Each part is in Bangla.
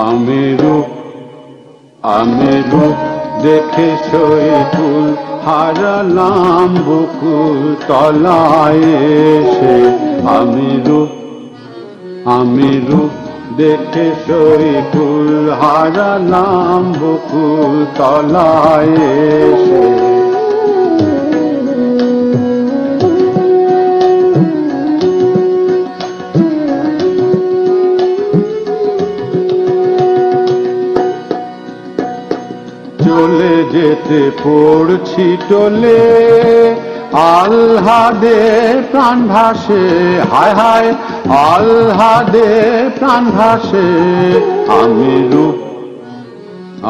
আমি রূপ আমি রূপ দেখে সইকুল হারালাম বুকুল তলায় এসে। আমি রূপ আমি রূপ দেখে সইকুল হারালাম বুকুল তলায় এসে। চলে যেতে পড়ছি টলে। আল্লাদে প্রাণ ভাসে, হায় হায় আল্লাদে প্রাণ ভাসে। আমি রূপ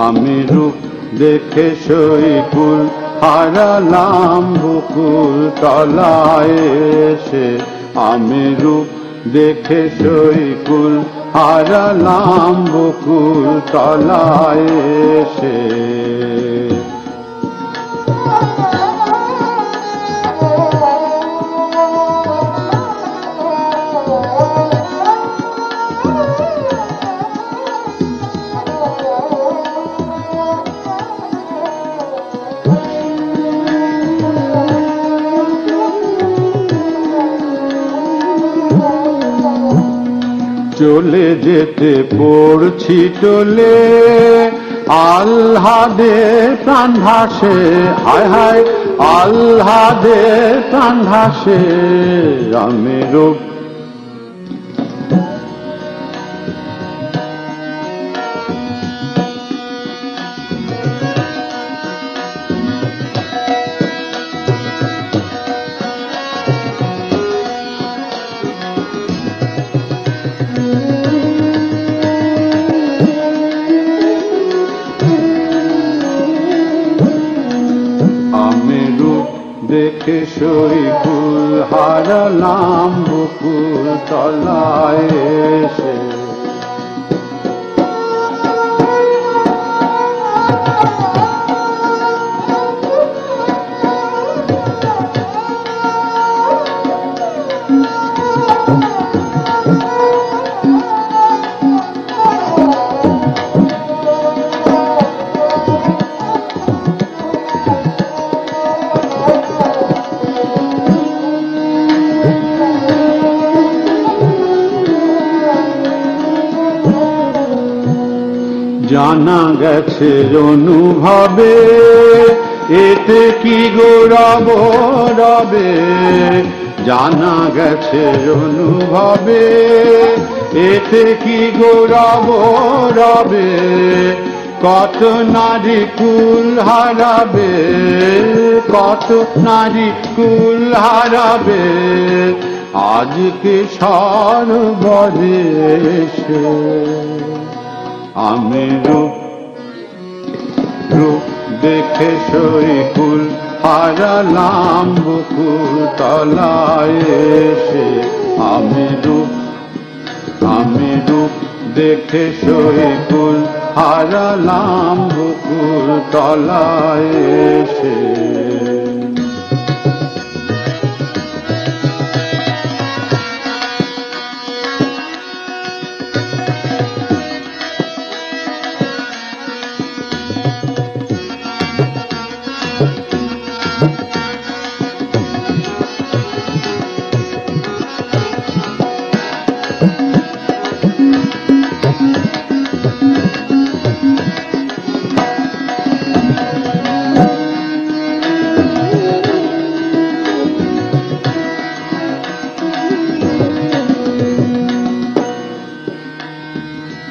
আমি রূপ দেখে সইকুল হারালাম বুকুল তলায় এসে। আমি রূপ দেখে সইকুল হারালাম বুকুল তলায় এসে। চলে যেতে পড়ছি চলে। আল্লাদে প্রাণ ভাসে হায় হায়। আল্লাদে প্রাণ ভাসে আমি রূপ রূপ দেখে সইকুল হারালাম বুকুল তলায়। জানা গেছে অনুভবে, এতে কি গৌরব রবে? জানা গেছে অনুভবে, এতে কি গৌরব রবে? কত নারী কুল হারাবে, কত নারী কুল হারাবে? আজকে সর্বরে এসে আমি রূপ রূপ দেখে সইকুল হারালাম বুকুল তলায় এসে। আমি রূপ আমি রূপ দেখে সইকুল হারালাম বুকুল তলায় এসে।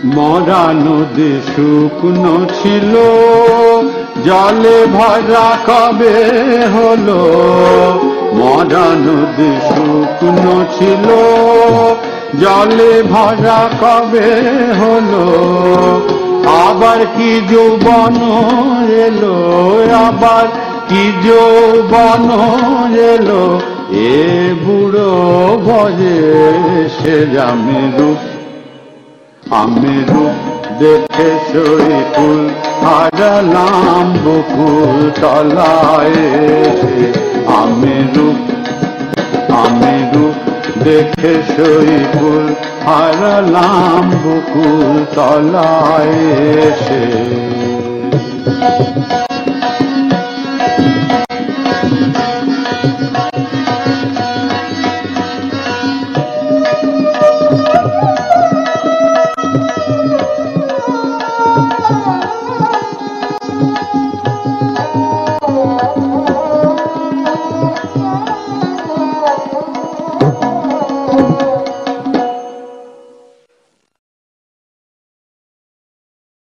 মরা নদী শুকনো ছিল, জলে ভরা কবে হলো? মরা নদী শুকনো ছিল, জলে ভরা কবে হলো? আবার কি যৌবন এলো? আবার কি যৌবন এলো? এ বুড়ো ভজে সে আমি রূপ আমি রূপ দেখে সই ফুল হারালাম, বকুল তলায় আমি রূপ আমি রূপ দেখে সই ফুল হারালাম, বকুল তলায় এসে।